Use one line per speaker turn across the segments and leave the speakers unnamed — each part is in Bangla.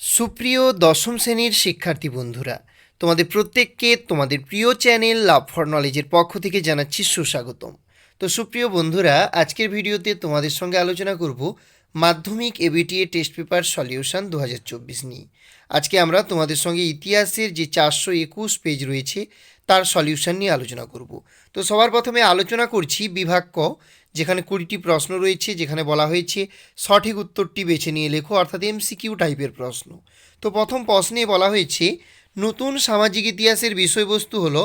সুপ্রিয় দশম শ্রেণির শিক্ষার্থী বন্ধুরা, তোমাদের প্রত্যেককে তোমাদের প্রিয় চ্যানেল লাভ ফর নলেজের পক্ষ থেকে জানাচ্ছি সুস্বাগতম। তো সুপ্রিয় বন্ধুরা, আজকের ভিডিওতে তোমাদের সঙ্গে আলোচনা করব মাধ্যমিক এবিটিএ টেস্ট পেপার সলিউশন দু হাজার চব্বিশ নিয়ে। আজকে আমরা তোমাদের সঙ্গে ইতিহাসের যে চারশো একুশ পেজ রয়েছে, তার সলিউশন নিয়ে আলোচনা করব। তো সবার প্রথমে আলোচনা করছি বিভাগ ক যেখানে কুড়িটি প্রশ্ন রয়েছে, যেখানে বলা হয়েছে, সঠিক উত্তরটি বেছে নিয়ে লেখো, অর্থাৎ এমসিকিউ টাইপের প্রশ্ন। তো প্রথম প্রশ্নে বলা হয়েছে, নতুন সামাজিক ইতিহাসের বিষয়বস্তু হল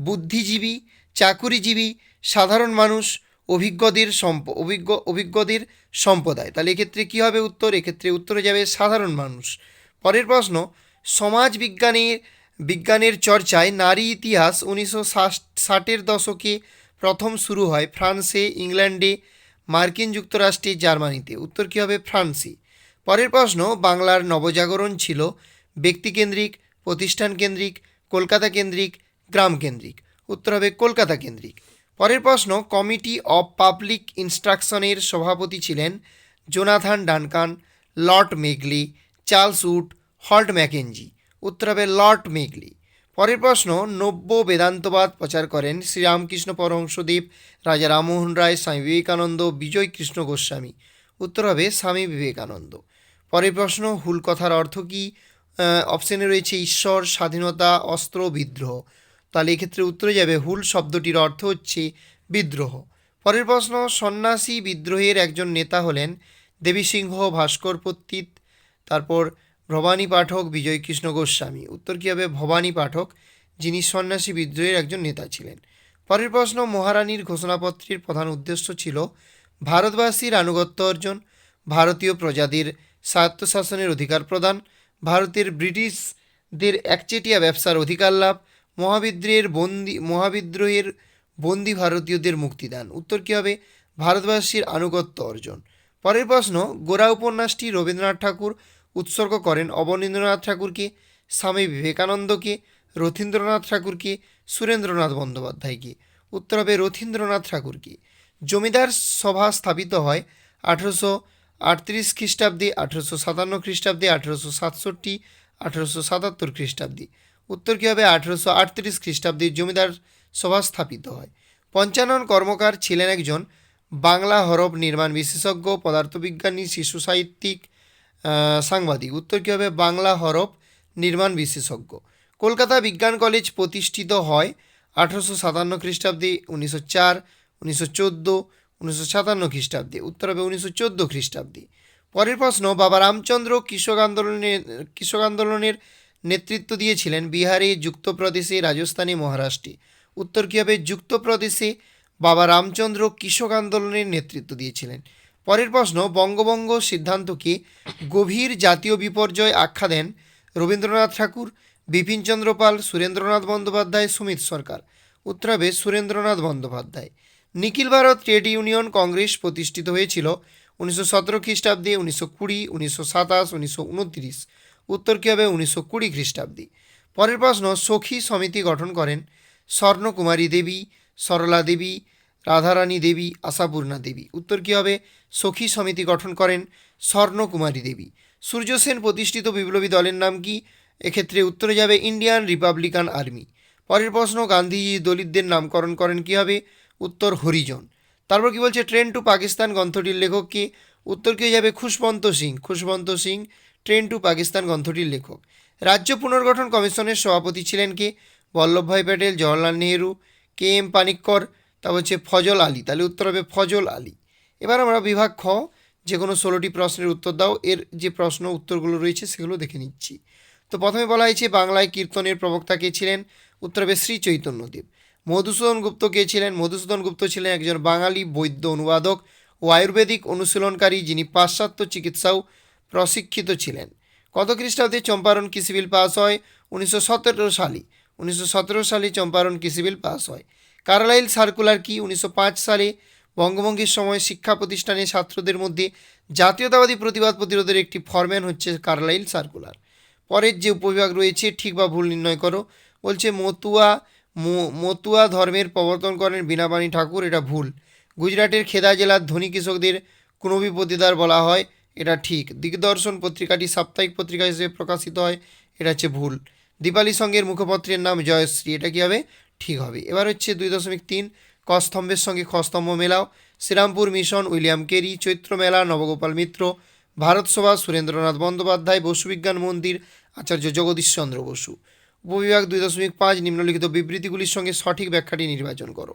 বুদ্ধিজীবী, চাকুরিজীবী, সাধারণ মানুষ, অভিজ্ঞদের সম্প, অভিজ্ঞ, অভিজ্ঞদের সম্প্রদায়। তাহলে এক্ষেত্রে কী হবে উত্তর? এক্ষেত্রে উত্তরে যাবে সাধারণ মানুষ। পরের প্রশ্ন, সমাজ বিজ্ঞানের বিজ্ঞানের চর্চায় নারী ইতিহাস উনিশশো ষাটের দশকে প্রথম শুরু হয় ফ্রান্সে, ইংল্যান্ডে, মার্কিন যুক্তরাষ্ট্রে, জার্মানিতে। উত্তর কী হবে? ফ্রান্সে। পরের প্রশ্ন, বাংলার নবজাগরণ ছিল ব্যক্তিকেন্দ্রিক প্রতিষ্ঠান কেন্দ্রিক কলকাতা কেন্দ্রিক গ্রাম কেন্দ্রিক উত্তর হবে কলকাতা কেন্দ্রিক পরের প্রশ্ন, কমিটি অব পাবলিক ইনস্ট্রাকশনের সভাপতি ছিলেন Jonathan Duncan, Lord Macaulay, Charles Wood, Holt Mackenzie উত্তর হবে লর্ড মেগলি। পরের প্রশ্ন, নব্য বেদান্তবাদ প্রচার করেন শ্রীরামকৃষ্ণ পরমহংসদেব, রাজা রামমোহন রায়, স্বামী বিবেকানন্দ, বিজয় কৃষ্ণ গোস্বামী। উত্তর হবে স্বামী বিবেকানন্দ। পরের প্রশ্ন হুল কথার অর্থ কী? অপশানে রয়েছে ঈশ্বর, স্বাধীনতা, অস্ত্র, বিদ্রোহ। তাহলে এক্ষেত্রে উত্তরে যাবে হুল শব্দটির অর্থ হচ্ছে বিদ্রোহ। পরের প্রশ্ন, সন্ন্যাসী বিদ্রোহের একজন নেতা হলেন দেবী সিংহ ভাস্কর পত্তিত তারপর ভবানী পাঠক বিজয় কৃষ্ণ গোস্বামী। উত্তর কী হবে? ভবানী পাঠক যিনি সন্ন্যাসী বিদ্রোহের একজন নেতা ছিলেন। পরের প্রশ্ন, মহারানীর ঘোষণাপত্রের প্রধান উদ্দেশ্য ছিল ভারতবাসীর আনুগত্য অর্জন, ভারতীয় প্রজাদের স্বায়ত্তশাসনের অধিকার প্রদান, ভারতের ব্রিটিশদের একচেটিয়া ব্যবসার অধিকার লাভ, মহাবিদ্রোহের বন্দি মহাবিদ্রোহের বন্দি ভারতীয়দের মুক্তিদান। উত্তর কী হবে? ভারতবাসীর আনুগত্য অর্জন। পরের প্রশ্ন গোরা উপন্যাসটি রবীন্দ্রনাথ ঠাকুর উৎসর্গ করেন অবনীন্দ্রনাথ ঠাকুরকে স্বামী বিবেকানন্দকে রথীন্দ্রনাথ ঠাকুরকে সুরেন্দ্রনাথ বন্দ্যোপাধ্যায়কে উত্তর হবে রথীন্দ্রনাথ ঠাকুরকে জমিদার সভা স্থাপিত হয় আঠেরোশো আটত্রিশ খ্রিস্টাব্দে, আঠেরোশো সাতান্ন খ্রিস্টাব্দে, আঠেরোশো সাতষট্টি, আঠেরোশো সাতাত্তর খ্রিস্টাব্দে। উত্তর কী হবে? আঠেরোশো আটত্রিশ খ্রিস্টাব্দে জমিদার সভা স্থাপিত হয়। পঞ্চানন কর্মকার ছিলেন একজন বাংলা হরফ নির্মাণ বিশেষজ্ঞ, পদার্থবিজ্ঞানী, শিশু সাহিত্যিক সাংবাদিক। উত্তর কী হবে বাংলা হরফ নির্মাণ বিশেষজ্ঞ। কলকাতা বিজ্ঞান কলেজ প্রতিষ্ঠিত হয় আঠারোশো সাতান্ন খ্রিস্টাব্দে, উনিশশো চার, উনিশশো চোদ্দ, উনিশশো সাতান্ন খ্রিস্টাব্দে, উত্তর হবে উনিশশো চোদ্দ খ্রিস্টাব্দে। পরের প্রশ্ন, বাবা রামচন্দ্র কৃষক আন্দোলনের কৃষক আন্দোলনের নেতৃত্ব দিয়েছিলেন বিহারে, যুক্তপ্রদেশে, রাজস্থানে, মহারাষ্ট্রে। উত্তর কী হবে যুক্তপ্রদেশে বাবা রামচন্দ্র কৃষক আন্দোলনের নেতৃত্ব দিয়েছিলেন। পরের প্রশ্ন বঙ্গবঙ্গ সিদ্ধান্তকে গভীর জাতীয় বিপর্যয় আখ্যা দেন রবীন্দ্রনাথ ঠাকুর বিপিনচন্দ্র পাল, সুরেন্দ্রনাথ বন্দ্যোপাধ্যায়, সুমিত সরকার। উত্তর হবে সুরেন্দ্রনাথ বন্দ্যোপাধ্যায়। নিখিল ভারত ট্রেড ইউনিয়ন কংগ্রেস প্রতিষ্ঠিত হয়েছিল উনিশশো সতেরো খ্রিস্টাব্দে, উনিশশো কুড়ি, উনিশশো সাতাশ, উনিশশো উনত্রিশ। উত্তর কী হবে? উনিশশো কুড়ি খ্রিস্টাব্দে। পরের প্রশ্ন, সখী সমিতি গঠন করেন স্বর্ণকুমারী দেবী, সরলা দেবী রাধারানী দেবী, আশাপূর্ণা দেবী। উত্তর কী হবে? সখী সমিতি গঠন করেন স্বর্ণকুমারী দেবী। সূর্য সেন প্রতিষ্ঠিত বিপ্লবী দলের নাম কি? এক্ষেত্রে উত্তরে যাবে ইন্ডিয়ান রিপাবলিকান আর্মি। পরের প্রশ্ন, গান্ধীজি দলিতদের নামকরণ করেন কী হবে? উত্তর হরিজন। তারপর কি বলছে? ট্রেন টু পাকিস্তান গ্রন্থটির লেখক কে? উত্তর কে যাবে? খুশবন্ত সিং। খুশবন্ত সিং, ট্রেন টু পাকিস্তান গ্রন্থটির লেখক। রাজ্য পুনর্গঠন কমিশনের সভাপতি ছিলেন কে? বল্লভভাই প্যাটেল, জওয়াহরলাল নেহেরু, কে এম পানিক্কর তারপর হচ্ছে ফজল আলী। তাহলে উত্তর হবে ফজল আলী। এবার আমরা বিভাগ খ, যে কোনো ষোলোটি প্রশ্নের উত্তর দাও। এর যে প্রশ্ন উত্তরগুলো রয়েছে সেগুলো দেখে নিচ্ছি। তো প্রথমে বলা হয়েছে, বাংলায় কীর্তনের প্রবক্তা কে ছিলেন? উত্তর হবে শ্রী চৈতন্যদেব। মধুসূদন গুপ্ত কে ছিলেন? মধুসূদন গুপ্ত ছিলেন একজন বাঙালি বৈদ্য অনুবাদক ও আয়ুর্বেদিক অনুশীলনকারী, যিনি পাশ্চাত্য চিকিৎসাও প্রশিক্ষিত ছিলেন। কত খ্রিস্টাব্দে চম্পারণ কৃষি বিল পাস হয়? উনিশশো সতেরো সালে। উনিশশো সতেরো সালে চম্পারণ কৃষি বিল পাস হয়। কার্লাইল সার্কুলার কি উনিশশো পাঁচ সালে বঙ্গভঙ্গের সময় শিক্ষা প্রতিষ্ঠানে ছাত্রদের মধ্যে জাতীয়তাবাদী প্রতিবাদ প্রতিরোধের একটি ফরম্যান হচ্ছে কার্লাইল সার্কুলার। পরের যে উপবিভাগ রয়েছে, ঠিক বা ভুল নির্ণয় করো। বলছে, মতুয়া মতুয়া ধর্মের প্রবর্তন করেন বীণাপাণি ঠাকুর, এটা ভুল। গুজরাটের খেদা জেলার ধনী কৃষকদের কুনবি প্রতিদার বলা হয়, এটা ঠিক। দিগদর্শন পত্রিকাটি সাপ্তাহিক পত্রিকা হিসেবে প্রকাশিত হয়, এটা হচ্ছে ভুল। দীপালি সঙ্গের মুখপত্রের নাম জয়শ্রী, এটা কী হবে? ঠিক হবে। এবার হচ্ছে দুই দশমিক তিন, কস্তম্ভের সঙ্গে খস্তম্ভ মেলাও। Serampore mission, William Carey, Chaitra Mela, Nabagopal Mitra Bharat Sabha Surendranath Bandyopadhyay বসুবিজ্ঞান মন্দির, আচার্য জগদীশ চন্দ্র বসু। উপবিভাগ দুই দশমিক পাঁচ, নিম্নলিখিত বিবৃতিগুলির সঙ্গে সঠিক ব্যাখ্যাটি নির্বাচন করো।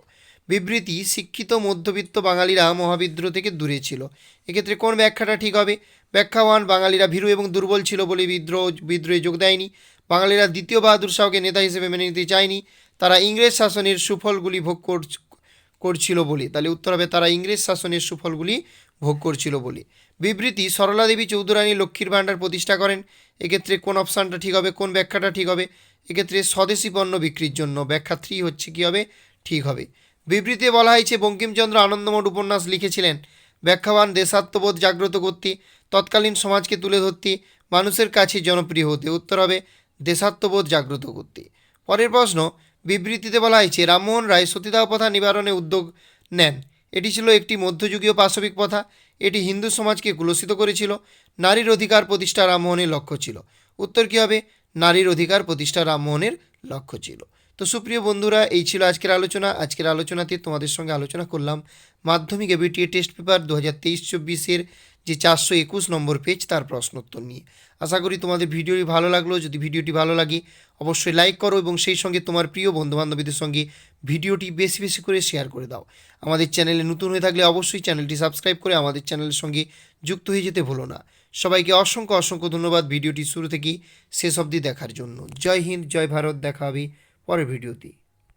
বিবৃতি, শিক্ষিত মধ্যবিত্ত বাঙালিরা মহাবিদ্রোহ থেকে দূরে ছিল। এক্ষেত্রে কোন ব্যাখ্যাটা ঠিক হবে? ব্যাখ্যা ওয়ান, বাঙালিরা ভীরু এবং দুর্বল ছিল বলে বিদ্রোহ, বিদ্রোহে যোগ দেয়নি। বাঙালিরা দ্বিতীয় বাহাদুর শাহকে নেতা হিসেবে মেনে নিতে চায়নি। তারা ইংরেজ শাসনের সুফলগুলি ভোগ কর- করছিল বলে। তাহলে উত্তর হবে, তারা ইংরেজ শাসনের সুফলগুলি ভোগ করছিল বলে। বিবৃতি, সরলা দেবী চৌধুরানী লক্ষ্মীর ভাণ্ডার প্রতিষ্ঠা করেন। এক্ষেত্রে কোন অপশানটা ঠিক হবে, কোন ব্যাখ্যাটা ঠিক হবে? এক্ষেত্রে স্বদেশি পণ্য বিক্রির জন্য ব্যাখ্যা থ্রি হচ্ছে কী হবে? ঠিক হবে। বিবৃতিতে বলা হয়েছে, বঙ্কিমচন্দ্র আনন্দমঠ উপন্যাস লিখেছিলেন, ব্যাখ্যাবান দেশাত্মবোধ জাগ্রত করতে, তৎকালীন সমাজকে তুলে ধরতে, মানুষের কাছে জনপ্রিয় হতে। উত্তর হবে দেশাত্মবোধ জাগ্রত করতে। পরের প্রশ্ন, বিবৃতিতে বলা হয়েছে, রামমোহন রায় সতীদাহ প্রথা নিবারণে উদ্যোগ নেন। এটি ছিল একটি মধ্যযুগীয় পাশবিক প্রথা। এটি হিন্দু সমাজকে কুলসিত করেছিল। নারীর অধিকার প্রতিষ্ঠা রামমোহনের লক্ষ্য ছিল। উত্তর কী হবে? নারীর অধিকার প্রতিষ্ঠা রামমোহনের লক্ষ্য ছিল। তো সুপ্রিয় বন্ধুরা, এই ছিল আজকের আলোচনা। আজকের আলোচনাতে তোমাদের সঙ্গে আলোচনা করলাম মাধ্যমিক এবিটিএ টেস্ট পেপার দু হাজার তেইশ চব্বিশের যে চারশো একুশ নম্বর পেজ তার প্রশ্নোত্তর নিয়ে। আশা করি তোমাদের ভিডিওটি ভালো লাগল। যদি ভিডিওটি ভালো লাগে, অবশ্যই লাইক করো এবং সেই সঙ্গে তোমার প্রিয় বন্ধুবান্ধবীদের সঙ্গে ভিডিওটি বেশি বেশি করে শেয়ার করে দাও। আমাদের চ্যানেলে নতুন হয়ে থাকলে অবশ্যই চ্যানেলটি সাবস্ক্রাইব করে আমাদের চ্যানেলের সঙ্গে যুক্ত হয়ে যেতে ভুলো না। সবাইকে অসংখ্য অসংখ্য ধন্যবাদ ভিডিওটি শুরু থেকেই শেষ অবধি দেখার জন্য। জয় হিন্দ, জয় ভারত, দেখা হবে পরের ভিডিওতে।